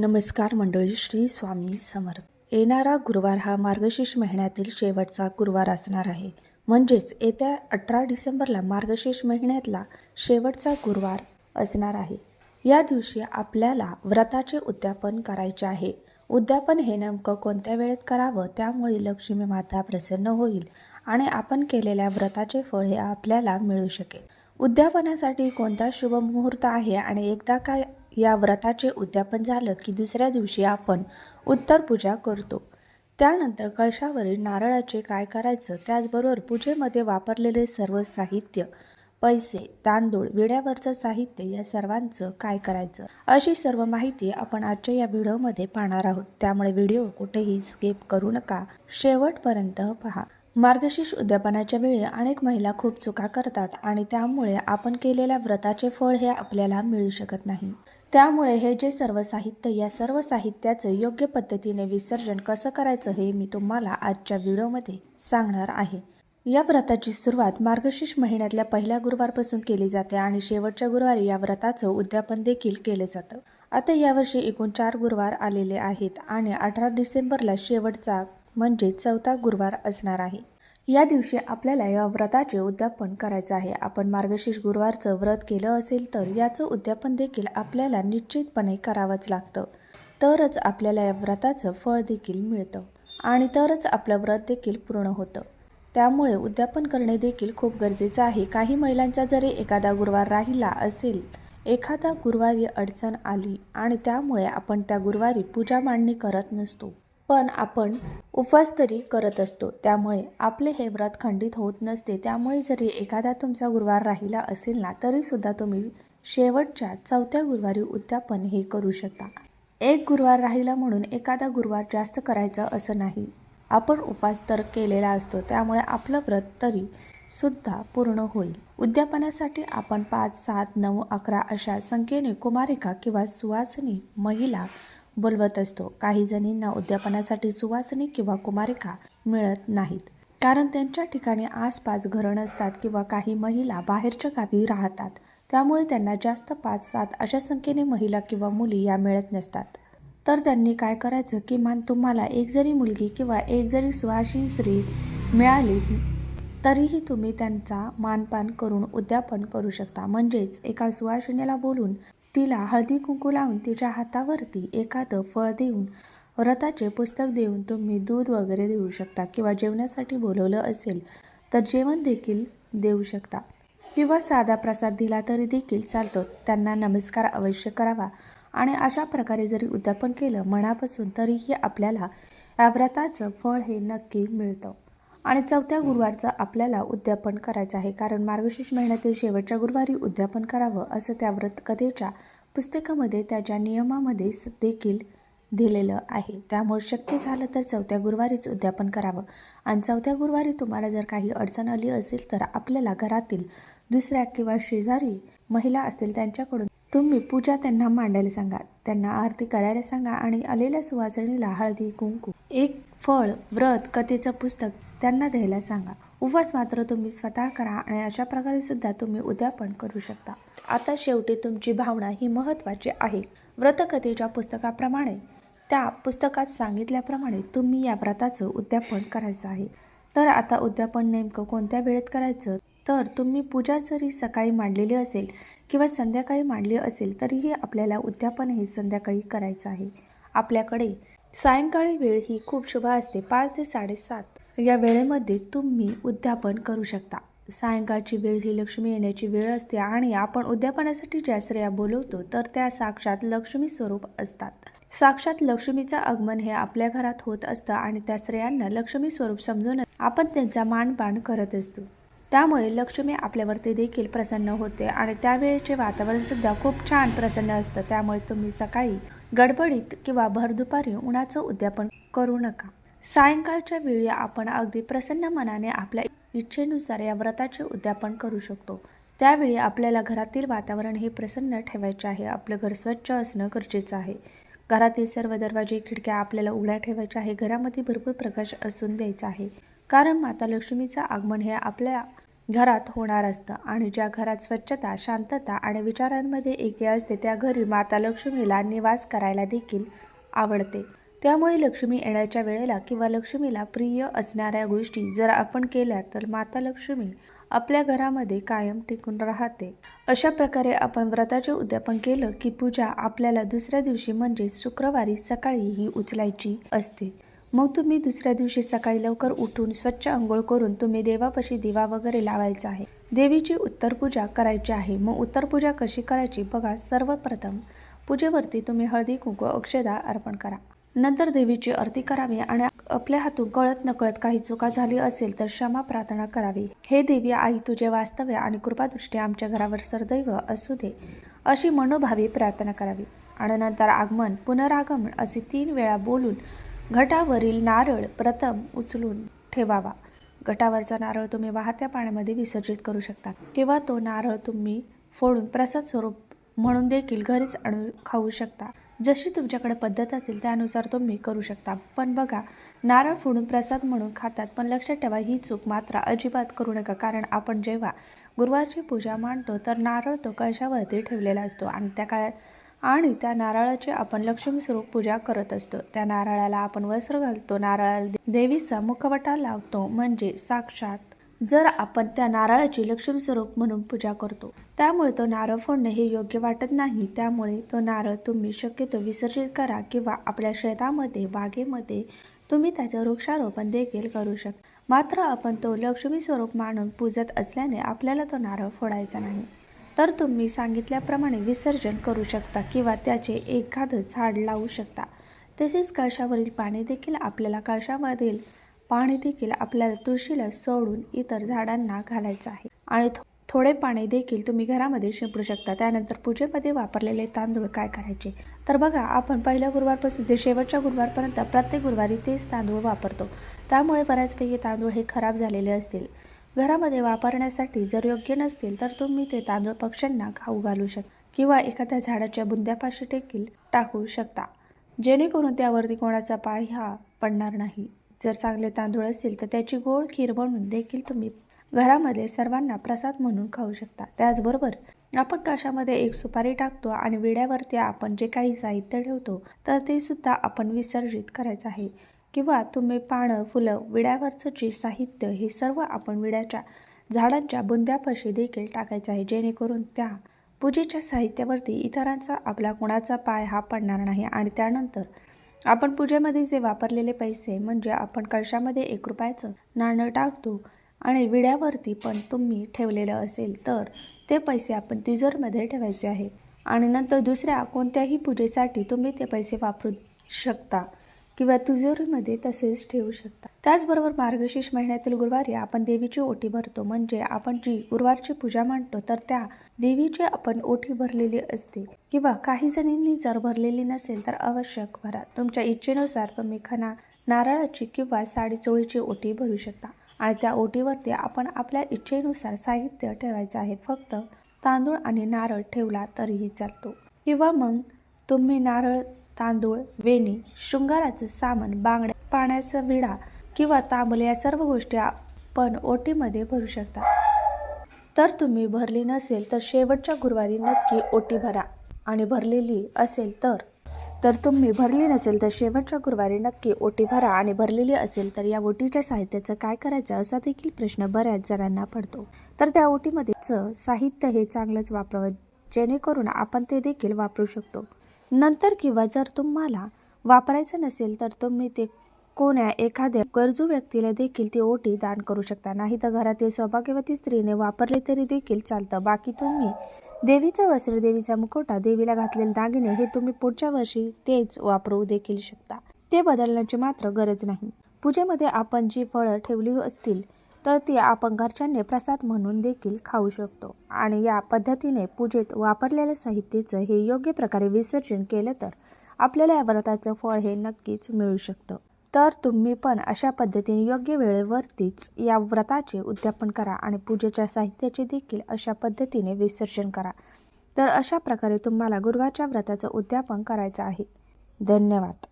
नमस्कार मंडळी श्री स्वामी समर्थ. येणारा गुरुवार हा मार्गशीर्ष महिन्यातील शेवटचा गुरुवार असणार आहे. म्हणजेच येत्या अठरा डिसेंबरला मार्गशीर्ष महिन्यातला शेवटचा गुरुवार असणार आहे. या दिवशी आपल्याला व्रताचे उद्यापन करायचे आहे. उद्यापन हे नेमकं कोणत्या वेळेत करावं त्यामुळे लक्ष्मी माता प्रसन्न होईल आणि आपण केलेल्या व्रताचे फळ हे आपल्याला मिळू शकेल. उद्यापनासाठी कोणता शुभ मुहूर्त आहे आणि एकदा का या व्रताचे उद्यापन झालं की दुसऱ्या दिवशी आपण उत्तर पूजा करतो. त्यानंतर कळशावरील नारळाचे काय करायचं? त्याचबरोबर पूजेमध्ये वापरलेले सर्व साहित्य पैसे तांदूळ विड्यावरचं साहित्य या सर्वांचं काय करायचं? अशी सर्व माहिती आपण आजच्या या व्हिडिओमध्ये पाहणार आहोत. त्यामुळे व्हिडिओ कुठेही स्किप करू नका. शेवटपर्यंत पहा. मार्गशीर्ष उद्यापनाच्या वेळी अनेक महिला खूप चुका करतात आणि त्यामुळे आपण केलेल्या व्रताचे फळ हे आपल्याला मिळू शकत नाही. त्यामुळे हे जे सर्व साहित्य या सर्व साहित्याचं योग्य पद्धतीने विसर्जन कसं करायचं हे मी तुम्हाला आजच्या व्हिडिओमध्ये सांगणार आहे. या व्रताची सुरुवात मार्गशीर्ष महिन्यातल्या पहिल्या गुरुवारपासून केली जाते आणि शेवटच्या गुरुवारी या व्रताचं उद्यापन देखील केलं जातं. आता यावर्षी एकूण चार गुरुवार आलेले आहेत आणि अठरा डिसेंबरला शेवटचा म्हणजे चौथा गुरुवार असणार आहे. या दिवशी आपल्याला या व्रताचे उद्यापन करायचं आहे. आपण मार्गशीर्ष गुरुवारचं व्रत केलं असेल तर याचं उद्यापन देखील आपल्याला निश्चितपणे करावंच लागतं. तरच आपल्याला या व्रताचं फळ देखील मिळतं. आणि तरच आपलं व्रत देखील पूर्ण होतं. त्यामुळे उद्यापन करणे देखील खूप गरजेचं आहे. काही महिलांचा जरी एखादा गुरुवार राहिला असेल एखादा गुरुवारी अडचण आली आणि त्यामुळे आपण त्या गुरुवारी पूजा मांडणी करत नसतो. पण आपण उपवास तरी करत असतो. त्यामुळे आपले हे व्रत खंडित होत नसते. त्यामुळे जरी एखादा तुमचा गुरुवार राहिला असेल ना तरीसुद्धा तुम्ही शेवटच्या चौथ्या गुरुवारी उद्यापन हे करू शकता. एक गुरुवार राहिला म्हणून एखादा गुरुवार जास्त करायचं असं नाही. आपण उपवास तर केलेला असतो. त्यामुळे आपलं व्रत तरी सुद्धा पूर्ण होईल. उद्यापनासाठी आपण पाच सात नऊ अकरा अशा संख्येने कुमारिका किंवा सुवासिनी महिला बोलवत असतो. काही जणींना उद्यापनासाठी सुवासिनी किंवा कुमारिका मिळत नाहीत. कारण त्यांच्या ठिकाणी आसपास घरं नसतात किंवा काही महिला बाहेरच्या गावी राहतात. त्यामुळे त्यांना जास्त पाच सात अशा संख्येने महिला किंवा मुली या मिळत नसतात. तर त्यांनी काय करायचं? किमान तुम्हाला एक जरी मुलगी किंवा एक जरी सुवासिनी स्त्री मिळाली तरीही तुम्ही त्यांचा मानपान करून उद्यापन करू शकता. म्हणजेच एका सुवासिनीला बोलून तिला हळदी कुंकू लावून तिच्या हातावरती एखादं फळ देऊन व्रताचे पुस्तक देऊन तुम्ही दूध वगैरे देऊ शकता किंवा जेवणासाठी बोलवलं असेल तर जेवण देखील देऊ शकता. किंवा साधा प्रसाद दिला तरी देखील चालतो. त्यांना नमस्कार अवश्य करावा. आणि अशा प्रकारे जरी उद्यापन केलं मनापासून तरीही आपल्याला या व्रताचं फळ हे नक्की मिळतं. आणि चौथ्या गुरुवारचं आपल्याला उद्यापन करायचं आहे. कारण मार्गशीर्ष महिन्यातील शेवटच्या गुरुवारी उद्यापन करावं असं त्या व्रतकथेच्या पुस्तकामध्ये त्याच्या नियमामध्ये देखील दिलेलं आहे. त्यामुळे शक्य झालं तर चौथ्या गुरुवारीच उद्यापन करावं. आणि चौथ्या गुरुवारी तुम्हाला जर काही अडचण आली असेल तर आपल्याला घरातील दुसऱ्या किंवा शेजारी महिला असतील त्यांच्याकडून तुम्ही पूजा त्यांना मांडायला सांगा. त्यांना आरती करायला सांगा आणि आलेल्या सुवासणीला हळदी कुंकू एक फळ व्रत कथेचं पुस्तक त्यांना द्यायला सांगा. उपवास मात्र तुम्ही स्वतः करा आणि अशा प्रकारे सुद्धा तुम्ही उद्यापन करू शकता. आता शेवटी तुमची भावना ही महत्त्वाची आहे. व्रतकथेच्या पुस्तकाप्रमाणे त्या पुस्तकात सांगितल्याप्रमाणे तुम्ही या व्रताचं उद्यापन करायचं आहे. तर आता उद्यापन नेमकं कोणत्या वेळेत करायचं? तर तुम्ही पूजा जरी सकाळी मांडलेली असेल किंवा संध्याकाळी मांडली असेल तरीही आपल्याला उद्यापन हे संध्याकाळी करायचं आहे. आपल्याकडे सायंकाळी वेळ ही खूप शुभ असते पाच ते साडेसात. या वेळेमध्ये तुम्ही उद्यापन करू शकता. सायंकाळची वेळ ही लक्ष्मी येण्याची वेळ असते आणि आपण उद्यापनासाठी ज्या स्त्रिया बोलवतो तर त्या साक्षात लक्ष्मी स्वरूप असतात. साक्षात लक्ष्मीचं आगमन हे आपल्या घरात होत असतं आणि त्या स्त्रियांना लक्ष्मी स्वरूप समजून आपण त्यांचा मानपान करत असतो. त्यामुळे लक्ष्मी आपल्यावरती देखील प्रसन्न होते आणि त्यावेळेचे वातावरण सुद्धा खूप छान प्रसन्न असतं. त्यामुळे तुम्ही सकाळी गडबडीत किंवा भरदुपारी उन्हाचं उद्यापन करू नका. सायंकाळच्या वेळी आपण अगदी प्रसन्न मनाने आपल्या इच्छेनुसार या व्रताचे उद्यापन करू शकतो. त्यावेळी आपल्याला घरातील वातावरण हे प्रसन्न ठेवायचे आहे. आपलं घर स्वच्छ असणं गरजेचं आहे. घरातील सर्व दरवाजे खिडक्या आपल्याला उघड्या ठेवायच्या आहे. घरामध्ये भरपूर प्रकाश असून द्यायचा आहे. कारण माता लक्ष्मीचं आगमन हे आपल्या घरात होणार असतं आणि ज्या घरात स्वच्छता शांतता आणि विचारांमध्ये एकी असते त्या घरी माता लक्ष्मीला निवास करायला देखील आवडते. त्यामुळे लक्ष्मी येण्याच्या वेळेला किंवा लक्ष्मीला प्रिय असणाऱ्या गोष्टी जर आपण केल्या तर माता लक्ष्मी आपल्या घरामध्ये कायम टिकून राहते. अशा प्रकारे आपण व्रताचे उद्यापन केलं की पूजा आपल्याला दुसऱ्या दिवशी म्हणजे शुक्रवारी सकाळी ही उचलायची असते. मग तुम्ही दुसऱ्या दिवशी सकाळी लवकर उठून स्वच्छ आंघोळ करून तुम्ही देवापाशी दिवा वगैरे लावायचा आहे. देवीची उत्तर पूजा करायची आहे. मग उत्तर पूजा कशी करायची बघा सर्वप्रथम पूजेवरती तुम्ही हळदी कुंकू अक्षदा अर्पण करा. नंतर देवीची आरती करावी आणि आपल्या हातून कळत नकळत काही चुका झाली असेल तर क्षमा प्रार्थना करावी. हे देवी आई तुझे वास्तव्य आणि कृपादृष्टी आमच्या घरावर सरदैव असू दे अशी मनोभावी प्रार्थना करावी. आणि नंतर आगमन पुनरागमन असे तीन वेळा बोलून घटावरील नारळ प्रथम उचलून ठेवावा. घटावरचा नारळ तुम्ही वाहत्या पाण्यामध्ये विसर्जित करू शकता किंवा तो नारळ तुम्ही फोडून प्रसाद स्वरूप म्हणून देखील घरीच आणून खाऊ शकता. जशी तुमच्याकडे पद्धत असेल त्यानुसार तुम्ही करू शकता. पण बघा नारळ फोडून प्रसाद म्हणून खातात पण लक्षात ठेवा ही चूक मात्र अजिबात करू नका. कारण आपण जेव्हा गुरुवारची पूजा मांडतो तर नारळ तो कळशावरती ठेवलेला असतो? आणि त्या काळात आणि त्या नारळाची आपण लक्ष्मी स्वरूप पूजा करत असतो. त्या नारळाला आपण वस्त्र घालतो. नारळाला देवीचा मुखवटा लावतो. म्हणजे साक्षात जर आपण त्या नारळाची लक्ष्मी स्वरूप म्हणून पूजा करतो त्यामुळे तो नारळ फोडणे हे योग्य वाटत नाही. त्यामुळे तो नारळ तुम्ही शक्यतो विसर्जित करा किंवा आपल्या शेतामध्ये बागेमध्ये तुम्ही त्याचं वृक्षारोपण देखील करू शकता. मात्र आपण तो लक्ष्मी स्वरूप मानून पूजत असल्याने आपल्याला तो नारळ फोडायचा नाही. तर तुम्ही सांगितल्याप्रमाणे विसर्जन करू शकता किंवा त्याचे एखादं झाड लावू शकता. तसेच कळशावरील पाणी देखील आपल्याला कळशामधील पाणी देखील आपल्याला तुळशीला सोडून इतर झाडांना घालायचं आहे. आणि थोडे पाणी देखील तुम्ही घरामध्ये शिंपडू शकता. त्यानंतर पूजेमध्ये वापरलेले तांदूळ काय करायचे? तर बघा आपण पहिल्या गुरुवारपासून ते शेवटच्या गुरुवारपर्यंत प्रत्येक गुरुवारी तेच तांदूळ वापरतो. त्यामुळे बऱ्याचपैकी तांदूळ हे खराब झालेले असतील. घरामध्ये वापरण्यासाठी जर योग्य नसतील तर तुम्ही ते तांदूळ पक्ष्यांना खाऊ घालू शकता किंवा एखाद्या झाडाच्या बुंद्यापाशी देखील टाकू शकता. जेणेकरून त्यावरती कोणाचा पाय हा पडणार नाही. जर चांगले तांदूळ असतील तर त्याची गोड खीर बनवून देखील तुम्ही घरामध्ये सर्वांना प्रसाद म्हणून खाऊ शकता. त्याचबरोबर आपण कशामध्ये एक सुपारी टाकतो आणि विड्यावरती आपण जे काही साहित्य ठेवतो तर ते सुद्धा आपण विसर्जित करायचं आहे. किंवा तुम्ही पानं फुलं विड्यावरचं जे साहित्य हे सर्व आपण विड्याच्या झाडांच्या बुंद्यापाशी देखील टाकायचं आहे जेणेकरून त्या पूजेच्या साहित्यावरती इतरांचा आपला कोणाचा पाय हा पडणार नाही. आणि त्यानंतर आपण पूजेमध्ये जे वापरलेले पैसे म्हणजे आपण कळशामध्ये एक रुपयाचं नाणं टाकतो आणि विड्यावरती पण तुम्ही ठेवलेलं असेल तर ते पैसे आपण तिजोरमध्ये ठेवायचे आहे. आणि नंतर दुसऱ्या कोणत्याही पूजेसाठी तुम्ही ते पैसे वापरू शकता. किंवा तिजोरीमध्ये तसेच ठेवू शकता. त्याचबरोबर मार्गशीर्ष महिन्यातील गुरुवारी आपण देवीची ओटी भरतो. म्हणजे आपण जी गुरुवारची पूजा मांडतो तर त्या देवीची आपण ओटी भरलेली असते. किंवा काही जणींनी जर भरलेली नसेल तर आवश्यक भरा. तुमच्या इच्छेनुसार तुम्ही खना नारळाची किंवा साडी चोळीची ओटी भरू शकता. आणि त्या ओटीवरती आपण आपल्या इच्छेनुसार साहित्य ठेवायचं आहे. फक्त तांदूळ आणि नारळ ठेवला तरीही चालतो. किंवा मग तुम्ही नारळ तांदूळ वेणी शृंगाराचं सामान बांगड्या पाण्याचा विडा किंवा तांबूल या सर्व गोष्टी आपण ओटीमध्ये भरू शकता. तर तुम्ही भरली नसेल तर शेवटच्या गुरुवारी नक्की ओटी भरा. आणि भरलेली असेल तर तर तुम्ही भरली नसेल तर शेवटच्या गुरुवारी नक्की ओटी भरा आणि भरलेली असेल तर या ओटीच्या साहित्याचं काय करायचं असा देखील प्रश्न बऱ्याच जणांना पडतो. तर त्या ओटीमध्येचं साहित्य हे चांगलंच वापरावं जेणेकरून आपण ते देखील वापरू शकतो. नंतर किंवा जर तुम्हाला वापरायचं नसेल तर तुम्ही ते कोण्या एखाद्या गरजू व्यक्तीला देखील ती ओटी दान करू शकता. नाही तर घरातील सौभाग्यवती स्त्रीने वापरले तरी देखील चालतं. बाकी तुम्ही देवीचं वस्त्र देवीचा मुकुटा देवीला घातलेले दागिने हे तुम्ही पुढच्या वर्षी तेच वापरू देखील शकता. ते बदलण्याची मात्र गरज नाही. पूजेमध्ये आपण जी फळं ठेवली असतील तर ती आपण घरच्यांनी प्रसाद म्हणून देखील खाऊ शकतो. आणि या पद्धतीने पूजेत वापरलेल्या साहित्याचं हे योग्य प्रकारे विसर्जन केलं तर आपल्याला या व्रताचं फळ हे नक्कीच मिळू शकतं. तर तुम्ही पण अशा पद्धतीने योग्य वेळेवरतीच या व्रताचे उद्यापन करा आणि पूजेच्या साहित्याचे देखील अशा पद्धतीने विसर्जन करा. तर अशा प्रकारे तुम्हाला गुरुवारच्या व्रताचं उद्यापन करायचं आहे. धन्यवाद.